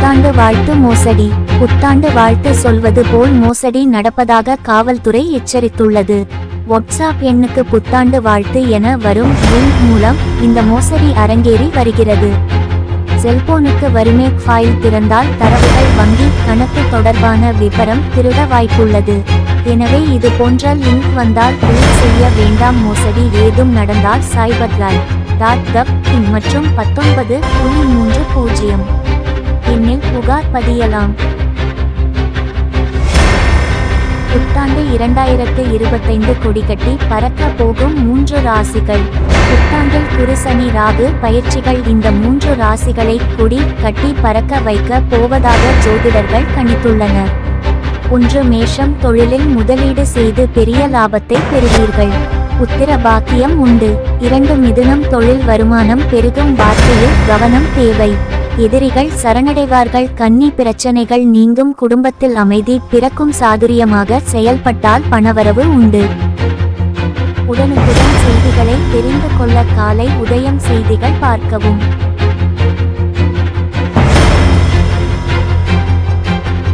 புத்தாண்டு வாழ்த்து மோசடி. புத்தாண்டு வாழ்த்து சொல்வது போல் மோசடி நடப்பதாக காவல்துறை எச்சரித்துள்ளது. வாட்ஸ்அப் எண்ணுக்கு புத்தாண்டு வாழ்த்து என வரும் லிங்க் மூலம் இந்த மோசடி அரங்கேறி வருகிறது. செல்போனுக்கு வருமே ஃபைல் திறந்தால் தரவுகள் வங்கி கணக்கு தொடர்பான விவரம் திருட வாய்ப்புள்ளது. எனவே இது போன்ற லிங்க் வந்தால் கிளிக் செய்ய வேண்டாம் மோசடி ஏதும் நடந்தால் சைபர் லைன் டாட் கப் மற்றும் பத்தொன்பது புள்ளி மூன்று பூஜ்ஜியம். எண்ணில் புகார் பதியலாம். புத்தாண்டு இரண்டாயிரத்து இருபத்தைந்து கொடிக்கட்டி பறக்க போகும் மூன்று ராசிகள். புத்தாண்டில் குருசனி ராகு பயிற்சிகள் இந்த மூன்று ராசிகளை கொடி கட்டி பறக்க வைக்க போவதாக ஜோதிடர்கள் கணித்துள்ளனர். ஒன்று மேஷம் தொழிலில் முதலீடு செய்து பெரிய லாபத்தை பெறுவீர்கள். உத்திர பாக்கியம் உண்டு. இரண்டு மிதுனம் தொழில் வருமானம் பெருகும் வார்த்தையில் கவனம் தேவை. எதிரிகள் சரணடைவார்கள். கன்னி பிரச்சனைகள் நீங்கும் குடும்பத்தில் அமைதி பிறக்கும் சாதுரியமாக செயல்பட்டால் பணவரவு உண்டு. உடனுக்குடன் செய்திகளை தெரிந்து கொள்ள காலை உதயம் செய்திகள் பார்க்கவும்.